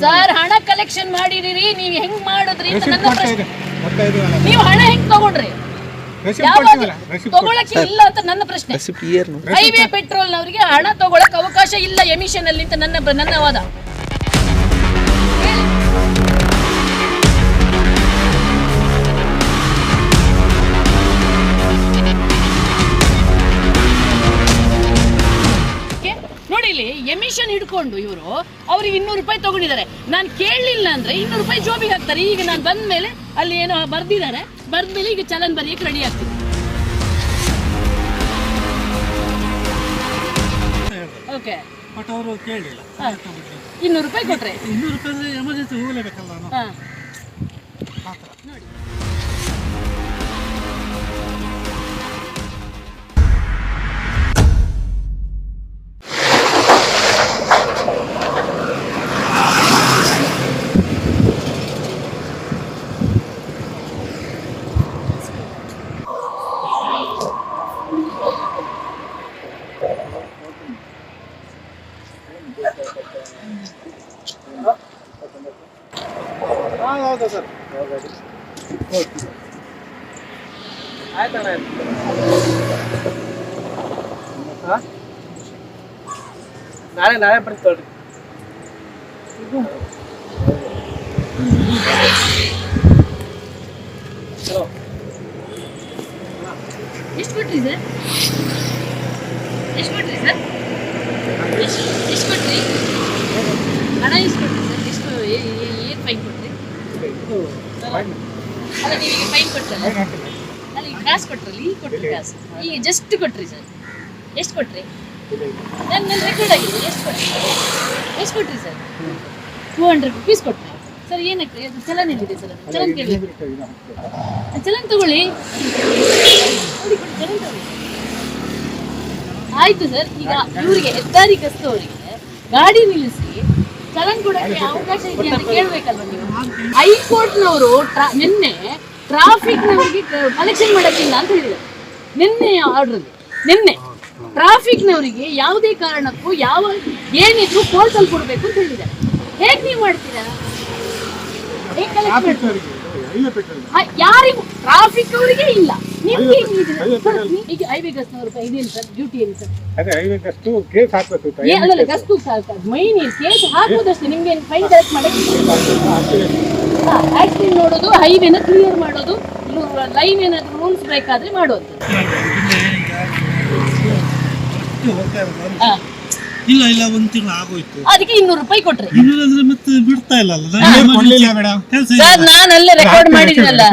Sir ಹಣ collection ಮಾಡಿರಿ ನೀವ್ ಹೆಂಗ್ ಮಾಡಿದ್ರಿ ಅಂತ ನನ್ನ ಪ್ರಶ್ನೆ. ನೀವು ಹಣ ಹೆಂಗ್ ತಗೊಂಡ್ರಿ? ತಗೊಳಕ್ಕೆ ಇಲ್ಲ ಅಂತ ನನ್ನ ಪ್ರಶ್ನೆ. ಹೈವೇ ಪೆಟ್ರೋಲ್ ನವರಿಗೆ ಹಣ ತಗೊಳಕ್ ಅವಕಾಶ ಇಲ್ಲ ಎಮಿಷನ್ ಅಲ್ಲಿ ಅಂತ ನನ್ನ ನನ್ನ ವಾದ. ಇಲ್ಲಿ ಎಮಿಷನ್ ಹಿಡ್ಕೊಂಡು ಇವರು ಅವ್ರಿಗೆ ಇನ್ನೂರು ರೂಪಾಯಿ ತಗೊಂಡಿದ್ದಾರೆ. ನಾನು ಕೇಳಲಿಲ್ಲ ಅಂದ್ರೆ ಇನ್ನೂರು ರೂಪಾಯಿ ಜೋಬಿಗೆ ಹಾಕ್ತಾರೆ. ಈಗ ನಾನು ಬಂದ ಮೇಲೆ ಅಲ್ಲಿ ಏನೋ ಬರ್ದಿದ್ದಾರೆ. ಬರ್ದ ಮೇಲೆ ಈಗ ಚಲನ್ ಬರೆಯಕ್ಕೆ ರೆಡಿ ಆಗ್ತಿದೆ ಓಕೆ ಬಟ್ ಅವರು ಕೇಳಿಲ್ಲ. ಇನ್ನೂರು ರೂಪಾಯಿ ಕೊಟ್ಟರೆ ಇನ್ನೂರು ರೂಪಾಯಿ ಎಮರ್ಜೆನ್ಸಿ ಹೋಗಲೇಬೇಕಲ್ಲ ನಾವು ನಾಳೆ ಬರ್ತೀನಿ ಎಷ್ಟು ಕೊಟ್ರಿ ಸರ್? ಎಷ್ಟು ಕೊಟ್ರಿ ಸರ್? ಎಷ್ಟು ಕೊಟ್ರಿ? ಹಣ ಎಷ್ಟು ಕೊಟ್ರಿ ಸರ್? ಎಷ್ಟು ಏನು ಫೈನ್ ಕೊಟ್ರಿ? ಅಲ್ಲ ನೀವು ಫೈನ್ ಕೊಟ್ರಲ್ಲ? ಅಲ್ಲ ಈಗ ಕಾಸು ಕೊಟ್ರಲ್ಲ ಈಗ ಕೊಟ್ರಿ ಕಾಸು ಈಗ ಜಸ್ಟ್ ಕೊಟ್ರಿ ಸರ್. ಎಷ್ಟು ಕೊಟ್ರಿ? ನನ್ನ ನನ್ನ ರೆಕಾರ್ಡ್ ಆಗಿದೆ ಎಷ್ಟು ಕೊಟ್ರಿ ಸರ್ ಟೂ ಹಂಡ್ರೆಡ್ ರುಪೀಸ್ ಕೊಟ್ರಿ ಸರ್ ಏನಕ್ಕೆ? ಅದು ಚಲನ್ ಎಲ್ಲಿದೆ ಸರ್ ಚಲನ್ ಕೇಳಬೇಕು ಚಲನ್ ತಗೊಳ್ಳಿ. ಆಯ್ತು ಸರ್ ಈಗ ಇವರಿಗೆ ಹೆದ್ದಾರಿ ಕಸ್ತವರಿಗೆ ಗಾಡಿ ನಿಲ್ಲಿಸಿ ಚಲನ್ ಕೊಡಕ್ಕೆ ಅವಕಾಶ ಇದೆ ಅಂತ ಕೇಳ್ಬೇಕಲ್ವ ನೀವು? ಹೈಕೋರ್ಟ್ನವರು ನಿನ್ನೆ ಟ್ರಾಫಿಕ್ನವರಿಗೆ ಕಲೆಕ್ಷನ್ ಮಾಡಕ್ಕಿಲ್ಲ ಅಂತ ಹೇಳಿದ್ದಾರೆ ನಿನ್ನೆ ಆರ್ಡ್ರಲ್ಲಿ ನಿನ್ನೆ. ಟ್ರಾಫಿಕ್ನವರಿಗೆ ಯಾವುದೇ ಕಾರಣಕ್ಕೂ ಯಾವ ಏನಿದ್ರು ಕೋರ್ಟಲ್ಲಿ ಕೊಡಬೇಕು ಅಂತ ಹೇಳಿದ್ದಾರೆ. ಹೇಗೆ ನೀವು ಮಾಡ್ತೀರಾ? ಯಾರಿಗೂ ಟ್ರಾಫಿಕ್ ಅವರಿಗೆ ಇಲ್ಲ. ನಿಮ್ಗೆ. ಈಗ ಹೈವೇ ಗಸ್ನವ್ರ ಇದೇನು ಸರ್ ಡ್ಯೂಟಿ ಏನು ಸರ್? ಅದೇ ಅಷ್ಟು ಕೇಸ್ ಹಾಕ್ಬೇಕು ಏ ಅಲ್ಲಲ್ಲ ಗಸ್ತು ಮೈನ್ ಕೇಸ್ ಹಾಕೋದಷ್ಟೇ ನಿಮ್ಗೆ ಫೈನ್ ಕಲೆಕ್ಟ್ ಮಾಡಕ್ಕೆ ಆಕ್ಸಿಡೆಂಟ್ ನೋಡೋದು ಹೈವೇನ ಕ್ಲಿಯರ್ ಮಾಡೋದು ಲೈನ್ ಏನಾದ್ರು ರೂಲ್ಸ್ ಬ್ರೇಕ್ ಆದ್ರೆ ಮಾಡೋದು. ಒಟ್ಟಿಗೆ ಹೋಗ್ತಾ ಇರೋದು ಇಲ್ಲ ಇಲ್ಲ ಒಂದ್ ತಿಂಗಳು ಆಗೋಯ್ತು. ಅದಕ್ಕೆ ಇನ್ನೂರು ರೂಪಾಯಿ ಕೊಟ್ರಿ. ಇನ್ನೂರು ಅಂದ್ರೆ ಮತ್ತೆ ಬಿಡ್ತಾ ಇಲ್ಲ ಅಲ್ಲ? ಕೆಲಸ ಸರ್ ನಾನು ಅಲ್ಲೇ ರೆಕಾರ್ಡ್ ಮಾಡಿದ್ನಲ್ಲ.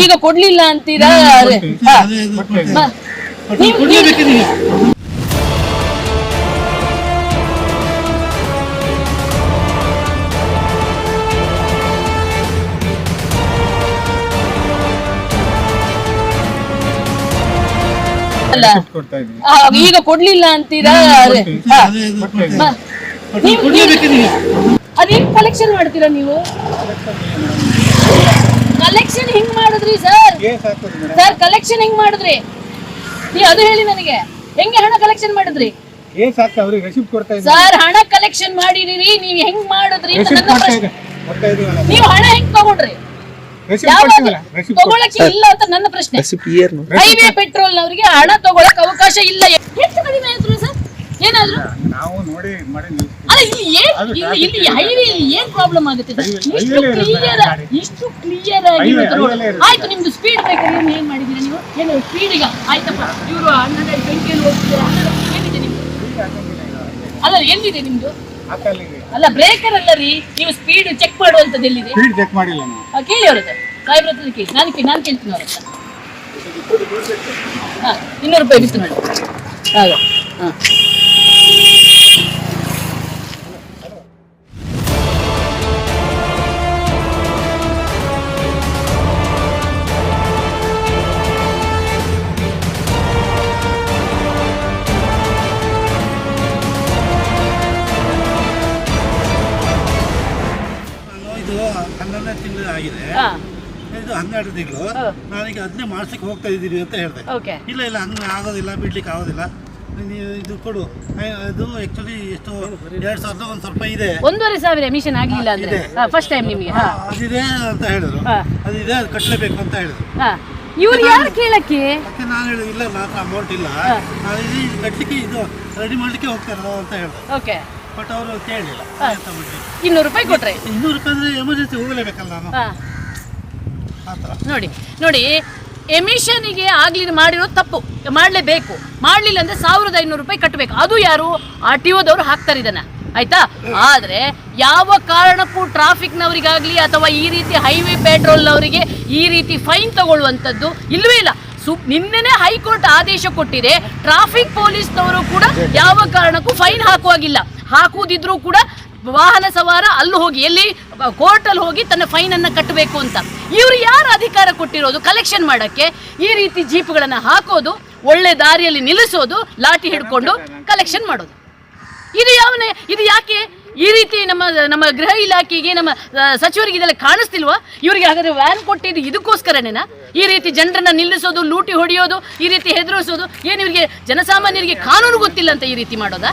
ಈಗ ಕೊಡ್ಲಿಲ್ಲ ಅಂತೀರಾ? ಈಗ ಕೊಡ್ಲಿಲ್ಲ ಅಂತೀರಾ? ಅದೇನ್ ಕಲೆಕ್ಷನ್ ಮಾಡ್ತೀರಾ ನೀವು? ಕಲೆಕ್ಷನ್ ಹಿಂಗ್ ಮಾಡಿದ್ರಿ ಸರ್ ಸರ್ ಕಲೆಕ್ಷನ್ ಹಿಂಗ್ ಮಾಡಿದ್ರಿ? ನೀ ಅದು ಹೇಳಿ ನನಗೆ. ಹೆಂಗೆ ಹಣ ಕಲೆಕ್ಷನ್ ಮಾಡಿದ್ರಿ? ಕೇಸ್ ಹಾಕಿ ಅವ್ರಿಗೆ ರೆಸಿಪ್ಟ್ ಕೊಡ್ತಾ ಸರ್ ಹಣ ಕಲೆಕ್ಷನ್ ಮಾಡಿದಿರಿ ನೀವ್ ಹೆಂಗ್ ಮಾಡಿದ್ರಿ ಅಂತ ರೆಸಿಪ್ಟ್ ನನ್ನ ಕೊಡ್ತಾ ಪ್ರಶ್ನೆ. ಇದೆ ಕೊಡ್ತಾ ಇದೀವಲ್ಲ ನೀವು ಹಣ ಹೆಂಗ್ ತಗೊಂಡ್ರಿ? ಕೊಡ್ತೀವಲ್ಲ ರೆಸಿಪ್ಟ್ ತಗೊಳಕ್ಕೆ ಇಲ್ಲ ಅಂತ ನನ್ನ ಪ್ರಶ್ನೆ. ಹೈವೇ ಪೆಟ್ರೋಲ್ ನವರಿಗೆ ಹಣ ತಗೊಳಕ್ ಅವಕಾಶ ಇಲ್ಲ. ಎಷ್ಟು ಕಡಿಮೆ ಆಯ್ತು ಸರ್ ಏನಾದ್ರು? ನಾವು ನೋಡಿ ಅಲ್ಲ ಇಲ್ಲಿ ಏನ್ ಅದು ಇಲ್ಲಿ traffic ಇಲ್ಲಿ ಏನ್ ಪ್ರಾಬ್ಲಮ್ ಆಗುತ್ತೆ ಇಷ್ಟು ಕ್ಲಿಯರ್ ಇಷ್ಟು ಕ್ಲಿಯರ್ ಆಗಿ. ಆಯ್ತು ನಿಮ್ದು ಸ್ಪೀಡ್ ಬ್ರೇಕರ್ ಏನು ಏನ್ ಮಾಡಿದೀರಾ ನೀವು? ಏನು ಆಯ್ತಪ್ಪ. ಇವರು ಟ್ವೆಂಟಿಯಲ್ಲಿ ಹೋಗ್ತಿದ್ದಾರೆ. ಏನಿದೆ ನಿಮ್ದು? ಅಲ್ಲ ಎಲ್ಲಿದೆ ನಿಮ್ದು? ಅಲ್ಲ ಬ್ರೇಕರ್ ಅಲ್ಲ ರೀ. ನೀವು ಸ್ಪೀಡ್ ಚೆಕ್ ಮಾಡುವಂತದ್ದು ಎಲ್ಲಿದೆ? ಸ್ಪೀಡ್ ಚೆಕ್ ಮಾಡಿಲ್ಲ ನಾವು ಕೇಳಿ ಅವ್ರದ್ದು ಸಾಹೇಬ್ರ ಹತ್ರ ಕೇಳಿ. ನಾನು ನಾನು ಕೇಳ್ತೀನಿ ಅವ್ರ ಹತ್ರ. ಹಾ ಇನ್ನೂರು ರೂಪಾಯಿ ಬಿತ್ತು ನೋಡಿ. ಹಾಗೆ. ಹಾ. ಹನ್ನೆರಡು ತಿಂಗಳು. ಹಾ. ನಾನೀಗ ಅದನ್ನೇ ಮಾಡ್ಸಕ್ಕೆ ಹೋಗ್ತಾ ಇದ್ದೀನಿ ಅಂತ ಹೇಳಿದೆ. ಓಕೆ. ಇಲ್ಲ ಇಲ್ಲ ಹಂಗೆ ಆಗೋದಿಲ್ಲ ಬಿಡ್ಲಿಕ್ಕೆ ಆಗೋದಿಲ್ಲ. ನೀವು ಇದು ಕೊಡು. ಅದು ಆ್ಯಕ್ಚುಲಿ ಎಷ್ಟು ಎರಡು ಸಾವಿರದ ಒಂದು ಸ್ವಲ್ಪ ಇದೆ. ಒಂದೂವರೆ ಸಾವಿರ ಮಿಷನ್ ಆಗಿಲ್ಲ ಅಂದ್ರೆ. ಫಸ್ಟ್ ಟೈಮ್ ನಿಮಗೆ. ಹಾ. ಅದಿದೆ ಅಂತ ಹೇಳಿದ್ರು. ಅದಿದೆ ಅದು ಕಟ್ಟಲೇಬೇಕು ಅಂತ ಹೇಳಿದ್ರು. ಹಾ. ಇವ್ರು ಯಾರು ಕೇಳಕ್ಕೆ? ನಾನು ಹೇಳಿದೆ ಇಲ್ಲ ನನ್ನ ಅಮೌಂಟ್ ಇಲ್ಲ. ನಾನು ಇದು ಕಟ್ಟಲಿಕ್ಕೆ ಇದು ರೆಡಿ ಮಾಡ್ಲಿಕ್ಕೆ ಹೋಗ್ತಾ ಇರೋದು ಅಂತ ಹೇಳಿದೆ. ಓಕೆ. ಬಟ್ ಅವರು ಕೇಳಲಿಲ್ಲ ಇನ್ನೂರು ರೂಪಾಯಿ ಕೊಟ್ರೆ. ಇನ್ನೂರು ರೂಪಾಯಿ ಅಂದರೆ ಎಮರ್ಜೆನ್ಸಿ ಹೋಗಲೇಬೇಕಲ್ಲ ನಾನು? ಹಾ. ಆ ಥರ. ನೋಡಿ ನೋಡಿ ಎಮಿಷನ್ಗೆ ಆಗ್ಲಿ ಮಾಡಿರೋ ತಪ್ಪು. ಮಾಡಲೇಬೇಕು. ಮಾಡಲಿಲ್ಲ ಅಂದ್ರೆ ಸಾವಿರದ ಐನೂರು ರೂಪಾಯಿ ಕಟ್ಟಬೇಕು ಅದು ಯಾರು? ಆರ್ ಟಿ ಓದವ್ರು ಹಾಕ್ತಾರೆ ಇದನ್ನ. ಆಯ್ತಾ? ಆದ್ರೆ ಯಾವ ಕಾರಣಕ್ಕೂ ಟ್ರಾಫಿಕ್ನವರಿಗಾಗ್ಲಿ ಅಥವಾ ಈ ರೀತಿ ಹೈವೇ ಪೆಟ್ರೋಲ್ನವರಿಗೆ ಈ ರೀತಿ ಫೈನ್ ತಗೊಳ್ಳುವಂಥದ್ದು ಇಲ್ಲವೇ ಇಲ್ಲ. ಸು ನಿನ್ನೆನೆ ಹೈಕೋರ್ಟ್ ಆದೇಶ ಕೊಟ್ಟಿದೆ ಟ್ರಾಫಿಕ್ ಪೊಲೀಸ್ನವರು ಕೂಡ ಯಾವ ಕಾರಣಕ್ಕೂ ಫೈನ್ ಹಾಕುವಾಗಿಲ್ಲ. ಹಾಕುವುದಿದ್ರೂ ಕೂಡ ವಾಹನ ಸವಾರ ಅಲ್ಲಿ ಹೋಗಿ, ಎಲ್ಲಿ ಕೋರ್ಟಲ್ಲಿ ಹೋಗಿ ತನ್ನ ಫೈನ್ ಅನ್ನ ಕಟ್ಟಬೇಕು ಅಂತ. ಇವರು ಯಾರು ಅಧಿಕಾರ ಕೊಟ್ಟಿರೋದು ಕಲೆಕ್ಷನ್ ಮಾಡಕ್ಕೆ? ಈ ರೀತಿ ಜೀಪ್ಗಳನ್ನ ಹಾಕೋದು, ಒಳ್ಳೆ ದಾರಿಯಲ್ಲಿ ನಿಲ್ಲಿಸೋದು, ಲಾಠಿ ಹಿಡ್ಕೊಂಡು ಕಲೆಕ್ಷನ್ ಮಾಡೋದು. ಇದು ಯಾವನೇ, ಇದು ಯಾಕೆ? ಈ ರೀತಿ ನಮ್ಮ ನಮ್ಮ ಗೃಹ ಇಲಾಖೆಗೆ, ನಮ್ಮ ಸಚಿವರಿಗೆ ಇದೆಲ್ಲ ಕಾಣಿಸ್ತಿಲ್ವಾ? ಇವರಿಗೆ ಹಾಗಾದ್ರೆ ವ್ಯಾನ್ ಕೊಟ್ಟಿದ್ದು ಇದಕ್ಕೋಸ್ಕರನೇನಾ? ಈ ರೀತಿ ಜನರನ್ನ ನಿಲ್ಲಿಸೋದು, ಲೂಟಿ ಹೊಡೆಯೋದು, ಈ ರೀತಿ ಹೆದರಿಸೋದು, ಏನು ಇವರಿಗೆ, ಜನಸಾಮಾನ್ಯರಿಗೆ ಕಾನೂನು ಗೊತ್ತಿಲ್ಲ ಅಂತ ಈ ರೀತಿ ಮಾಡೋದಾ?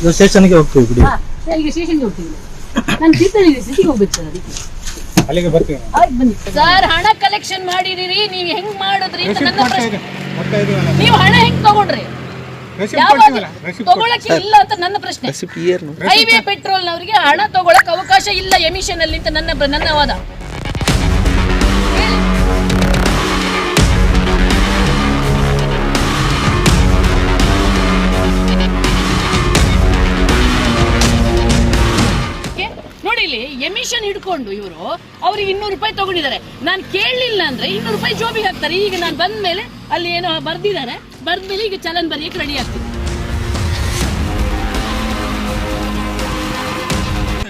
ಇದ್ದೀನಿ ಸ್ಟೇಷನ್ಗೆ ಹೋಗ್ತೀವಿ ಬಿಡಿ. ಹಾ ಸರ್ ಈಗ ಸ್ಟೇಷನ್ಗೆ ಹೋಗ್ತೀನಿ ನಾನು ತೀರ್ಥಹಳ್ಳಿ ಸಿಟಿಗೆ ಹೋಗ್ಬೇಕು ಸರ್ ಅದಕ್ಕೆ. ಅಲ್ಲಿಗೆ ಬರ್ತೀವಿ ಆಯ್ತು ಬನ್ನಿ. ಸರ್ ಹಣ ಕಲೆಕ್ಷನ್ ಮಾಡಿದಿರಿ ನೀವು ಹೆಂಗ್ ಮಾಡಿದ್ರಿ? ಅಂತ ರೆಸಿಪ್ಟ್ ನನ್ನ ಕೊಡ್ತಾ ಪ್ರಶ್ನೆ. ಇದೆ ಕೊಡ್ತಾ ಇದೀವಲ್ಲ ನೀವು ಹಣ ಹೆಂಗ್ ತಗೊಂಡ್ರಿ? ರೆಸಿಪ್ಟ್ ಯಾವಾಗ ಕೊಡ್ತೀವಲ್ಲ? ರೆಸಿಪ್ಟ್ ತಗೊಳಕ್ಕೆ ಇಲ್ಲ ಅಂತ ನನ್ನ ಪ್ರಶ್ನೆ. ಹೈವೇ ಪೆಟ್ರೋಲ್ ನವರಿಗೆ ಹಣ ತಗೊಳಕ್ ಅವಕಾಶ ಇಲ್ಲ ಎಮಿಷನ್ ಅಲ್ಲಿ ಅಂತ ನನ್ನ ನನ್ನ ವಾದ. ಎಮಿಷನ್ ಹಿಡ್ಕೊಂಡು ಇವರು ಅವ್ರಿಗೆ ಇನ್ನೂರು ರೂಪಾಯಿ ತಗೊಂಡಿದ್ದಾರೆ. ನಾನು ಕೇಳಲಿಲ್ಲ ಅಂದ್ರೆ ಇನ್ನೂರು ರೂಪಾಯಿ ಜೋಬಿಗೆ ಹಾಕ್ತಾರೆ. ಈಗ ನಾನು ಬಂದ ಮೇಲೆ ಅಲ್ಲಿ ಏನೋ ಬರ್ದಿದ್ದಾರೆ. ಬರ್ದ ಮೇಲೆ ಈಗ ಚಲನ್ ಬರೆಯಕ್ಕೆ ರೆಡಿ ಆಗ್ತೀನಿ.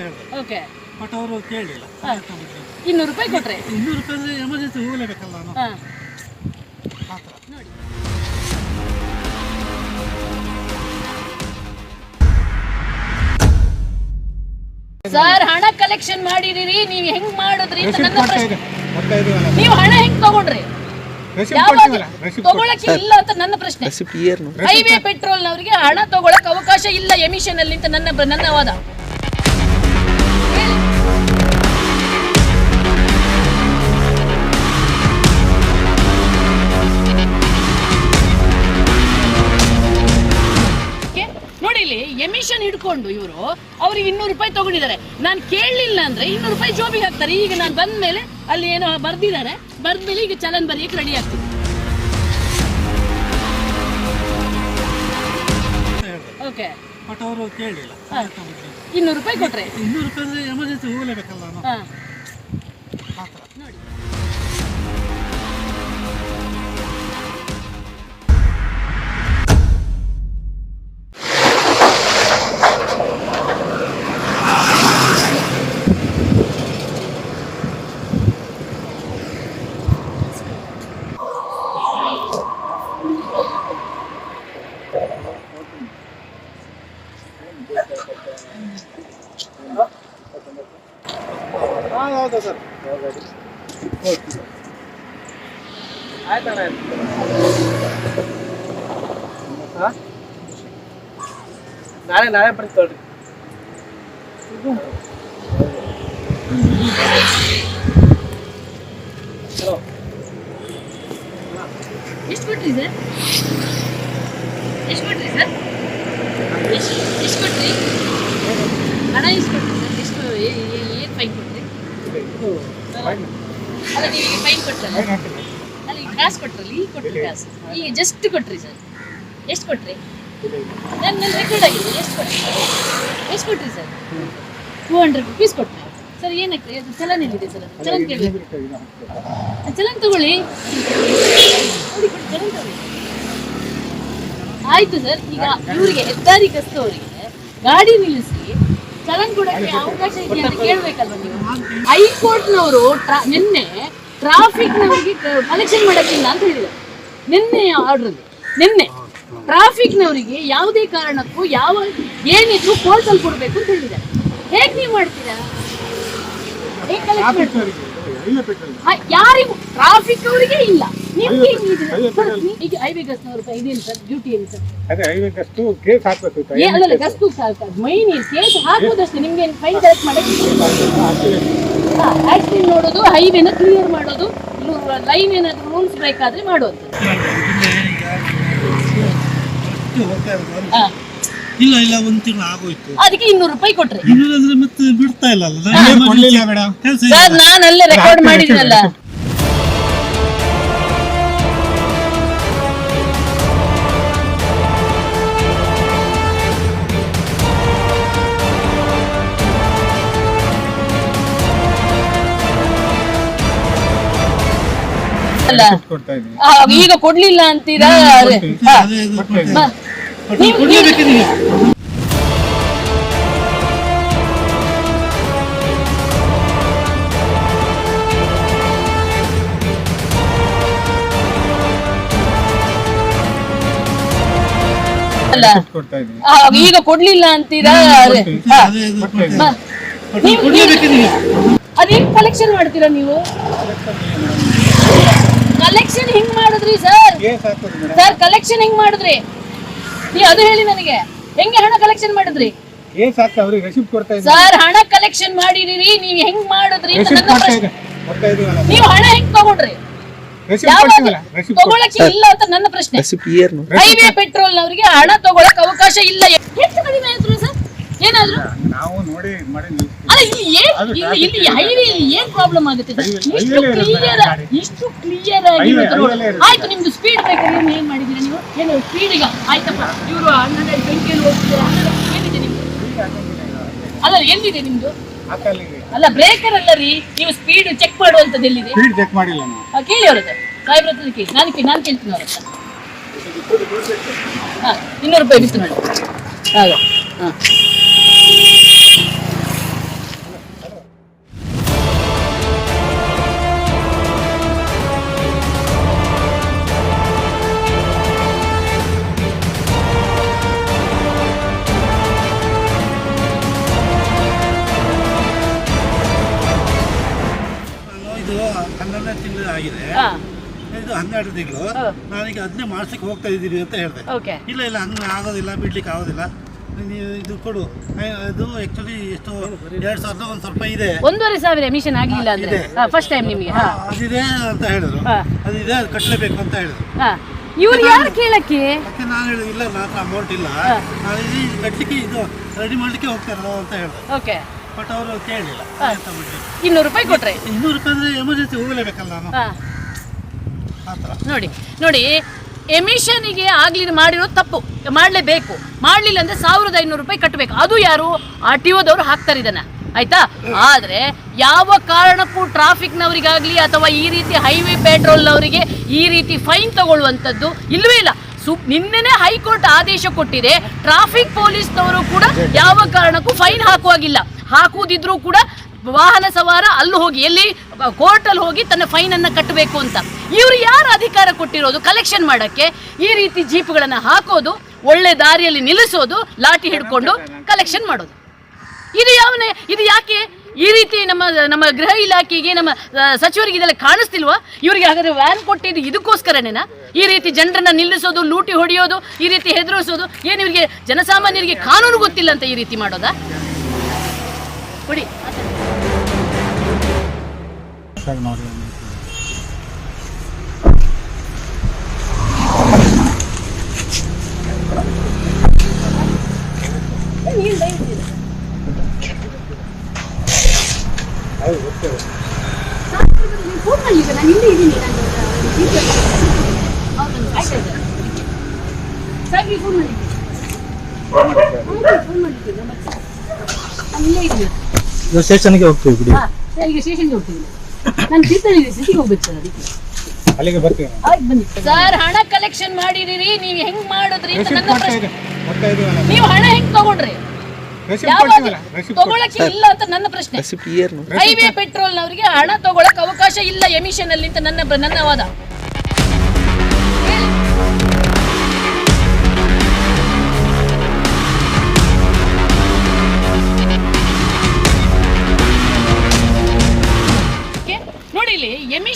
ಅಂತ ಓಕೆ ಬಟ್ ಅವರು ಕೇಳಲಿಲ್ಲ. ಇನ್ನೂರು ರೂಪಾಯಿ ಕೊಟ್ರೆ. ಇನ್ನೂರು ರೂಪಾಯಿ ಎಮರ್ಜೆನ್ಸಿ ಹೋಗಲೇಬೇಕಲ್ಲ ಸರ್ ಹಣ ಕಲೆಕ್ಷನ್ ಮಾಡಿದಿರಿ ನೀವು ಹೆಂಗ್ ಮಾಡಿದ್ರಿ ಅಂತ ನನ್ನ ಪ್ರಶ್ನೆ. ನೀವು ಹಣ ಹೆಂಗ್ ತಗೊಂಡ್ರಿ? ತಗೊಳಕ್ಕೆ ಇಲ್ಲ ಅಂತ ನನ್ನ ಪ್ರಶ್ನೆ. ಹೈವೇ ಪೆಟ್ರೋಲ್ ನವರಿಗೆ ಹಣ ತಗೊಳಕ್ ಅವಕಾಶ ಇಲ್ಲ ಎಮಿಷನ್ ಅಲ್ಲಿ ಅಂತ ನನ್ನ ನನ್ನ ವಾದ. ಹಿಡ್ಕೊಂಡು ಇವರು ಅವ್ರಿಗೆ ಇನ್ನೂರು ರೂಪಾಯಿ ತಗೊಂಡಿದ್ದಾರೆ. ನಾನು ಕೇಳಲಿಲ್ಲ ಅಂದ್ರೆ ಇನ್ನೂರು ರೂಪಾಯಿ ಜೋಬಿಗೆ ಹಾಕ್ತಾರೆ. ಈಗ ನಾನು ಬಂದ ಮೇಲೆ ಅಲ್ಲಿ ಏನೋ ಬರ್ದಿದ್ದಾರೆ. ಬರ್ದ ಮೇಲೆ ಈಗ ಚಲನ್ ಬರೆಯಕ್ಕೆ ರೆಡಿ ಹೇಳಿದ್ರು ಓಕೆ ಬಟ್ ಅವರು ಕೇಳಲಿಲ್ಲ ಹಾ. ಇನ್ನೂರು ರೂಪಾಯಿ ಕೊಟ್ರೆ. ಇನ್ನೂರು ರೂಪಾಯಿ ಎಮರ್ಜೆನ್ಸಿ ಹೋಗಲೇಬೇಕಲ್ಲ ನೋಡಿ. ನಾಳೆ ಬರ್ತೀನಿ ತೊಗೊಳ್ರಿ ಎಷ್ಟು ಕೊಟ್ರಿ ಸರ್? ಎಷ್ಟು ಕೊಟ್ರಿ ಸರ್? ಎಷ್ಟು ಕೊಟ್ರಿ? ಹಣ ಎಷ್ಟು ಕೊಟ್ರಿ ಸರ್? ಎಷ್ಟು ಏನು ಫೈನ್ ಕೊಟ್ರಿ? ಅಲ್ಲ ನೀವು ಫೈನ್ ಕೊಟ್ರಲ್ಲ? ಅಲ್ಲ ಈಗ ಕಾಸು ಕೊಟ್ರಲ್ಲ ಈಗ ಕೊಟ್ರಿ ಕಾಸು. ಈಗ ಜಸ್ಟ್ ಕೊಟ್ರಿ ಸರ್? ಎಷ್ಟು ಕೊಟ್ರಿ? ನನ್ನ ನನ್ನ ರೆಕಾರ್ಡ್ ಆಗಿದೆ ಎಷ್ಟು ಕೊಟ್ರಿ ಸರ್ ಟೂ ಹಂಡ್ರೆಡ್ ರುಪೀಸ್ ಕೊಟ್ಟೆ. ಸರ್ ಏನಕ್ಕೆ? ಅದು ಚಲನ್ ಎಲ್ಲಿದೆ ಸರ್? ಚಲನ್ ನೋಡಿ, ಚಲನ್ ತಗೊಳ್ಳಿ. ಆಯ್ತು ಸರ್ ಈಗ ಇವರಿಗೆ ಹೆದ್ದಾರಿ ಕಸ್ತವರಿಗೆ ಗಾಡಿ ನಿಲ್ಲಿಸಿ ಚಲನ್ ಕೊಡಕ್ಕೆ ಅವಕಾಶ ಇದೆ ಅಂತ ಕೇಳ್ಬೇಕಲ್ವಾ ನೀವು? ಹೈಕೋರ್ಟ್ನವರು ನಿನ್ನೆ ಟ್ರಾಫಿಕ್ ನವರಿಗೆ ಕಲೆಕ್ಷನ್ ಮಾಡಕ್ಕಿಲ್ಲ ಅಂತ ಹೇಳಿದ್ದಾರೆ ನಿನ್ನೆ ಆರ್ಡ್ರಲ್ಲಿ ನಿನ್ನೆ. ಟ್ರಾಫಿಕ್ನವರಿಗೆ ಯಾವುದೇ ಕಾರಣಕ್ಕೂ ಯಾವ ಏನಿದ್ರು ಕೋರ್ಟಲ್ಲಿ ಕೊಡಬೇಕು ಅಂತ ಹೇಳಿದ್ದಾರೆ. ಹೇಗೆ ನೀವು ಮಾಡ್ತೀರಾ? ಹೇಗೆ ಕಲೆಕ್ಟ್ ಮಾಡ್ತೀರಾ? ಯಾರಿಗೂ ಟ್ರಾಫಿಕ್ ಅವರಿಗೆ ಇಲ್ಲ. ನಿಮ್ಗೆ ಈಗ ಹೈವೇ ಗಸ್ನವ್ರ ಇದೇನು ಸರ್ ಡ್ಯೂಟಿ ಏನು ಸರ್? ಅದೇ ಐವತ್ತಷ್ಟು ಕೇಸ್ ಹಾಕ್ಬೇಕು ಅಲ್ಲ ಗಸ್ತು ಮೈನ್ ಕೇಸ್ ಹಾಕೋದಷ್ಟೇ ನಿಮ್ಗೆ ಫೈನ್ ಕಲೆಕ್ಟ್ ಮಾಡಕ್ಕೆ ಆಕ್ಸಿಡೆಂಟ್ ನೋಡೋದು ಹೈವೇನ ಕ್ಲಿಯರ್ ಮಾಡೋದು ಲೈನ್ ಏನಾದ್ರು ರೂಲ್ಸ್ ಬ್ರೇಕ್ ಆದರೆ ಮಾಡೋದು. ಅಷ್ಟು ಹೋಗ್ತಾ ಇರೋದು ಇಲ್ಲ ಇಲ್ಲ ಒಂದು ತಿಂಗಳು ಆಗೋಯ್ತು. ಅದಕ್ಕೆ ಇನ್ನೂರು ರೂಪಾಯಿ ಕೊಟ್ರಿ. ಇನ್ನೂರಂದ್ರೆ ಮತ್ತೆ ಬಿಡ್ತಾ ಇಲ್ಲ ಸರ್ ನಾನು ಅಲ್ಲೇ ರೆಕಾರ್ಡ್ ಮಾಡಿದ್ನಲ್ಲ. ಅಲ್ಲ. ಕೊಡ್ತಾ ಇದ್ದೀನಿ. ಈಗ ಕೊಡ್ಲಿಲ್ಲ ಅಂತೀರಾ? ಈಗ ಕೊಡ್ಲಿಲ್ಲ ಅಂತೀರಾ. ಅದೇ. ಅದೇನ್ ಕಲೆಕ್ಷನ್ ಮಾಡ್ತೀರಾ ನೀವು? ಕಲೆಕ್ಷನ್ ಹಿಂಗ್ ಮಾಡಿದ್ರಿ ಸರ್ ಸರ್ ಕಲೆಕ್ಷನ್ ಹಿಂಗ್ ಮಾಡಿದ್ರಿ? ನೀ ಅದು ಹೇಳಿ ನನಗೆ. ಹೆಂಗೆ ಹಣ ಕಲೆಕ್ಷನ್ ಮಾಡಿದ್ರಿ? ಏನ್ ಅವ್ರಿಗೆ ರೆಸಿಪ್ಟ್ ಕೊಡ್ತಾ ಸರ್ ಹಣ ಕಲೆಕ್ಷನ್ ಮಾಡಿದಿರಿ ನೀವ್ ಹೆಂಗ್ ಮಾಡಿದ್ರಿ ಅಂತ ರೆಸಿಪ್ಟ್ ನನ್ನ ಕೊಡ್ತಾ ಪ್ರಶ್ನೆ. ಇದೆ ಕೊಡ್ತಾ ಇದೀವಲ್ಲ ನೀವು ಹಣ ಹೆಂಗ್ ತಗೊಂಡ್ರಿ? ರೆಸಿಪ್ಟ್ ಯಾವಾಗ ಕೊಡ್ತೀವಲ್ಲ ರೆಸಿಪ್ಟ್ ತಗೊಳಕ್ಕೆ ಇಲ್ಲ ಅಂತ ನನ್ನ ಪ್ರಶ್ನೆ. ಹೈವೇ ಪೆಟ್ರೋಲ್ ನವರಿಗೆ ಹಣ ತಗೊಳಕ್ ಅವಕಾಶ ಇಲ್ಲ. ಎಷ್ಟು ಕಡಿಮೆ ಆಯ್ತು ಸರ್ ಏನಾದ್ರು? ನಾವು ನೋಡಿ ಅಲ್ಲ ಇಲ್ಲಿ ಏನ್ ಅದು ಇಲ್ಲಿ traffic ಇಲ್ಲಿ ಏನ್ ಪ್ರಾಬ್ಲಮ್ ಆಗುತ್ತೆ ಇಷ್ಟು ಕ್ಲಿಯರ್ ಇಷ್ಟು ಕ್ಲಿಯರ್ ಆಗಿ. ಆಯ್ತು ನಿಮ್ದು ಸ್ಪೀಡ್ ಬ್ರೇಕರ್ ಏನು ಏನ್ ಮಾಡಿದೀರಾ ನೀವು? ಏನು ಸ್ಪೀಡ್ ಈಗ? ಆಯ್ತಪ್ಪ. ಇವರು ಹನ್ನೆರಡು ಟ್ವೆಂಟಿಯಲ್ಲಿ ಹೋಗ್ತಿದ್ದಾರೆ. ಏನಿದೆ ನಿಮ್ದು ಅಲ್ಲ ಎಲ್ಲಿದೆ ನಿಮ್ದು? ಅಲ್ಲ ಬ್ರೇಕರ್ ಅಲ್ಲ ರೀ. ನೀವು ಸ್ಪೀಡ್ ಚೆಕ್ ಮಾಡುವಂತದ್ದು ಎಲ್ಲಿದೆ? ಸ್ಪೀಡ್ ಚೆಕ್ ಮಾಡಿಲ್ಲ ನಾವು ಆ, ಕೇಳಿ ಅವ್ರದ್ದು ಸಾಹೇಬ್ರ ಹತ್ರ ಕೇಳಿ. ನಾನು ನಾನು ಕೇಳ್ತೀನಿ ಅವ್ರ ಹತ್ರ ಹಾಂ ಇನ್ನೂರು ರೂಪಾಯಿ ಬಿತ್ತು ನೋಡಿ. ಹಾಗೆ. ಹಾಂ. ಹನ್ನೆರಡು ತಿಂಗಳು. ನಾನೀಗ ಅದನ್ನೇ ಮಾಡ್ಸಕ್ಕೆ ಹೋಗ್ತಾ ಇದ್ದೀನಿ ಅಂತ ಹೇಳಿದೆ. ಓಕೆ. ಇಲ್ಲ ಇಲ್ಲ ಹಂಗೆ ಆಗೋದಿಲ್ಲ ಬಿಡ್ಲಿಕ್ಕೆ ಆಗೋದಿಲ್ಲ. ನೀವು ಇದು ಕೊಡು. ಅದು ಆಕ್ಚುಲಿ ಎಷ್ಟು ಎರಡು ಸಾವಿರದ ಒಂದು ಸ್ವಲ್ಪ ಇದೆ. ಒಂದೂವರೆ ಸಾವಿರ ಮಿಷನ್ ಆಗಲಿಲ್ಲ ಅಂದ್ರೆ? ಫಸ್ಟ್ ಟೈಮ್ ನಿಮಗೆ. ಅದಿದೆ ಅಂತ ಹೇಳಿದ್ರು. ಅದಿದೆ ಅದು ಕಟ್ಟಲೇಬೇಕು ಅಂತ ಹೇಳಿದ್ರು. ಇವ್ರು ಯಾರು ಕೇಳಕ್ಕೆ? ನಾನು ಹೇಳಿದೆ ಇಲ್ಲ ನನ್ನ ಅಮೌಂಟ್ ಇಲ್ಲ. ನಾನು ಇದು ಕಟ್ಟಲಿಕ್ಕೆ ಇದು ರೆಡಿ ಮಾಡಲಿಕ್ಕೆ ಹೋಗ್ತಾ ಇರೋದು ಅಂತ ಹೇಳಿದೆ ಓಕೆ. ಬಟ್ ಅವರು ಕೇಳಲಿಲ್ಲ ಇನ್ನೂರು ರೂಪಾಯಿ ಕೊಟ್ರೆ? ಇನ್ನೂರು ರೂಪಾಯಿ ಅಂದ್ರೆ ಎಮರ್ಜೆನ್ಸಿ ಹೋಗಲೇಬೇಕಲ್ಲ ನಾನು. ನೋಡಿ ನೋಡಿ ಎಮಿಷನ್ಗೆ ಆಗ್ಲಿ ಮಾಡಿರೋ ತಪ್ಪು. ಮಾಡಲೇಬೇಕು. ಮಾಡಲಿಲ್ಲ ಅಂದ್ರೆ ಸಾವಿರದ ಐನೂರು ರೂಪಾಯಿ ಕಟ್ಟಬೇಕು ಅದು ಯಾರು? ಆರ್ ಟಿ ಒದವರು ಹಾಕ್ತಾರೆ ಇದನ್ನ. ಆಯ್ತಾ? ಆದ್ರೆ ಯಾವ ಕಾರಣಕ್ಕೂ ಟ್ರಾಫಿಕ್ನವರಿಗಾಗ್ಲಿ ಅಥವಾ ಈ ರೀತಿ ಹೈವೇ ಪೆಟ್ರೋಲ್ನವರಿಗೆ ಈ ರೀತಿ ಫೈನ್ ತಗೊಳ್ಳುವಂಥದ್ದು ಇಲ್ಲವೇ ಇಲ್ಲ. ಸು, ನಿನ್ನೆನೇ ಹೈಕೋರ್ಟ್ ಆದೇಶ ಕೊಟ್ಟಿದೆ, ಟ್ರಾಫಿಕ್ ಪೊಲೀಸ್ನವರು ಕೂಡ ಯಾವ ಕಾರಣಕ್ಕೂ ಫೈನ್ ಹಾಕುವಾಗಿಲ್ಲ. ಹಾಕುವುದಿದ್ರೂ ಕೂಡ ವಾಹನ ಸವಾರ ಅಲ್ಲಿ ಹೋಗಿ, ಎಲ್ಲಿ ಕೋರ್ಟಲ್ಲಿ ಹೋಗಿ ತನ್ನ ಫೈನ್ ಅನ್ನ ಕಟ್ಟಬೇಕು ಅಂತ. ಇವರು ಯಾರು ಅಧಿಕಾರ ಕೊಟ್ಟಿರೋದು ಕಲೆಕ್ಷನ್ ಮಾಡಕ್ಕೆ, ಈ ರೀತಿ ಜೀಪ್ಗಳನ್ನ ಹಾಕೋದು, ಒಳ್ಳೆ ದಾರಿಯಲ್ಲಿ ನಿಲ್ಲಿಸೋದು, ಲಾಠಿ ಹಿಡ್ಕೊಂಡು ಕಲೆಕ್ಷನ್ ಮಾಡೋದು. ಇದು ಯಾವನೇ, ಇದು ಯಾಕೆ? ಈ ರೀತಿ ನಮ್ಮ ನಮ್ಮ ಗೃಹ ಇಲಾಖೆಗೆ, ನಮ್ಮ ಸಚಿವರಿಗೆ ಇದೆಲ್ಲ ಕಾಣಿಸ್ತಿಲ್ವಾ? ಇವರಿಗೆ ಹಾಗಾದ್ರೆ ವ್ಯಾನ್ ಕೊಟ್ಟಿದ್ದು ಇದಕ್ಕೋಸ್ಕರನೇನಾ? ಈ ರೀತಿ ಜನರನ್ನ ನಿಲ್ಲಿಸೋದು, ಲೂಟಿ ಹೊಡೆಯೋದು, ಈ ರೀತಿ ಹೆದರಿಸೋದು, ಏನು ಇವರಿಗೆ ಜನಸಾಮಾನ್ಯರಿಗೆ ಕಾನೂನು ಗೊತ್ತಿಲ್ಲ ಅಂತ ಈ ರೀತಿ ಮಾಡೋದಾ? ಕೊಡಿ. ಇದ್ದೀನಿ ನೋಡಿ ಸ್ಟೇಷನ್ಗೆ ಹೋಗ್ತೀವಿ ಬಿಡಿ. ಸ್ಟೇಷನ್ಗೆ ಹೋಗ್ತೀವಿ. ನಾನು ತೀರ್ಥಹಳ್ಳಿ ಸಿಟಿಗೆ ಹೋಗ್ಬೇಕು ಸರ್ ಅದಕ್ಕೆ. ಅಲ್ಲಿಗೆ ಬರ್ತೀವಿ ಆಯ್ತು ಬನ್ನಿ. ಸರ್ ಹಣ ಕಲೆಕ್ಷನ್ ಮಾಡಿದಿರಿ ನೀವು ಹೆಂಗ್ ಮಾಡಿದ್ರಿ ಅಂತ ನನ್ನ ಪ್ರಶ್ನೆ. ನೀವು ಹಣ ಹೆಂಗ್ ತಗೊಂಡ್ರಿ? ತಗೊಳಕ್ಕೆ ಇಲ್ಲ ಅಂತ ನನ್ನ ಪ್ರಶ್ನೆ. ರೆಸಿಪ್ಟ್ ಇಯರ್ ಹೈವೇ ಪೆಟ್ರೋಲ್ ನವರಿಗೆ ಹಣ ತಗೊಳಕ್ ಅವಕಾಶ ಇಲ್ಲ ಎಮಿಷನ್ ಅಲ್ಲಿ ಅಂತ ನನ್ನ ನನ್ನ ವಾದ.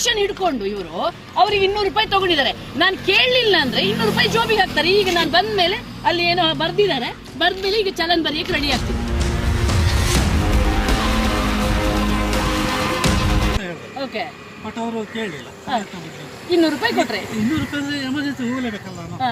ಎಮಿಷನ್ ಹಿಡ್ಕೊಂಡು ಇವರು ಅವ್ರಿಗೆ ಇನ್ನೂರು ರೂಪಾಯಿ ತಗೊಂಡಿದ್ದಾರೆ. ನಾನು ಕೇಳಲಿಲ್ಲ ಅಂದ್ರೆ ಇನ್ನೂರು ರೂಪಾಯಿ ಜೋಬಿಗೆ ಹಾಕ್ತಾರೆ. ಈಗ ನಾನು ಬಂದ ಮೇಲೆ ಅಲ್ಲಿ ಏನೋ ಬರ್ದಿದ್ದಾರೆ. ಬರ್ದ್ಮೇಲೆ ಈಗ ಚಲನ್ ಬರೆಯಕ್ಕೆ ರೆಡಿ ಆಗ್ತೀನಿ. ಓಕೆ ಬಟ್ ಅವರು ಕೇಳಲಿಲ್ಲ ಇನ್ನೂರು ರೂಪಾಯಿ ಕೊಟ್ಟರೆ ಇನ್ನೂರು ರೂಪಾಯಿ ಎಮರ್ಜೆನ್ಸಿ ಹೋಗಲೇಬೇಕಲ್ಲ ನೋಡಿ.